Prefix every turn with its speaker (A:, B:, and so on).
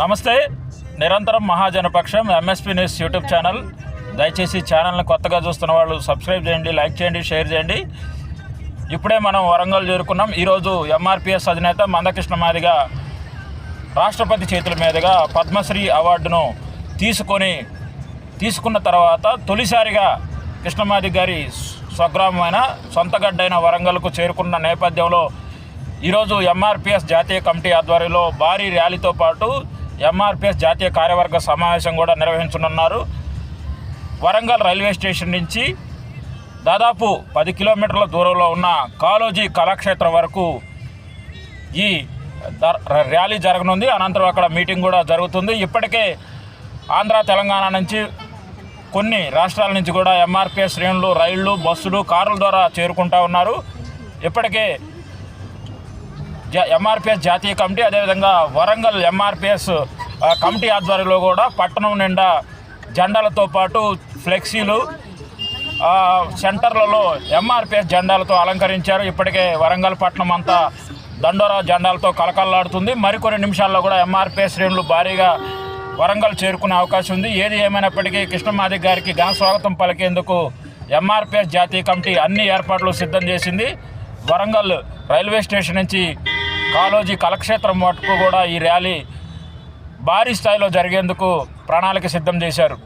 A: నమస్తే నిరంతరం Mahajanapaksham MSP news YouTube channel దయచేసి ఛానల్ని కొత్తగా చూస్తున్న వాళ్ళు సబ్స్క్రైబ్ చేయండి లైక్ చేయండి షేర్ చేయండి. ఇప్పుడే మనం వరంగల్ చేరుకున్నాం. ఈరోజు ఎంఆర్పిఎస్ అధినేత మందకృష్ణ మాదిగా రాష్ట్రపతి చేతుల మీదుగా పద్మశ్రీ అవార్డును తీసుకొని తీసుకున్న తర్వాత తొలిసారిగా కృష్ణమాది గారి స్వగ్రామమైన సొంతగడ్డైన వరంగల్కు చేరుకున్న నేపథ్యంలో ఈరోజు ఎంఆర్పిఎస్ జాతీయ కమిటీ ఆధ్వర్యంలో భారీ ర్యాలీతో పాటు ఎంఆర్పిఎస్ జాతీయ కార్యవర్గ సమావేశం కూడా నిర్వహించనున్నారు. వరంగల్ రైల్వే స్టేషన్ నుంచి దాదాపు పది కిలోమీటర్ల దూరంలో ఉన్న కాలోజీ కళాక్షేత్రం వరకు ఈ ర్యాలీ జరగనుంది. అనంతరం అక్కడ మీటింగ్ కూడా జరుగుతుంది. ఇప్పటికే ఆంధ్ర తెలంగాణ నుంచి కొన్ని రాష్ట్రాల నుంచి కూడా ఎంఆర్పిఎస్ శ్రేణులు రైళ్ళు బస్సులు కార్ల ద్వారా చేరుకుంటా ఉన్నారు. ఇప్పటికే ఎంఆర్పిఎస్ జాతీయ కమిటీ అదేవిధంగా వరంగల్ ఎంఆర్పిఎస్ కమిటీ ఆధ్వర్యంలో కూడా పట్టణం నిండా జెండాలతో పాటు ఫ్లెక్సీలు సెంటర్లలో ఎంఆర్పిఎస్ జెండాలతో అలంకరించారు. ఇప్పటికే వరంగల్ పట్టణం అంతా దండోరా జెండాలతో కలకల్లాడుతుంది మరికొన్ని నిమిషాల్లో కూడా ఎంఆర్పిఎస్ శ్రేణులు భారీగా వరంగల్ చేరుకునే అవకాశం ఉంది. ఏది ఏమైనప్పటికీ కృష్ణమాది గారికి ఘన స్వాగతం పలికేందుకు ఎంఆర్పిఎస్ జాతీయ కమిటీ అన్ని ఏర్పాట్లు సిద్ధం చేసింది. వరంగల్ రైల్వే స్టేషన్ నుంచి కాలోజీ కళక్షేత్రం మటుకు కూడా ఈ ర్యాలీ భారీ స్థాయిలో జరిగేందుకు ప్రణాళిక సిద్ధం చేశారు.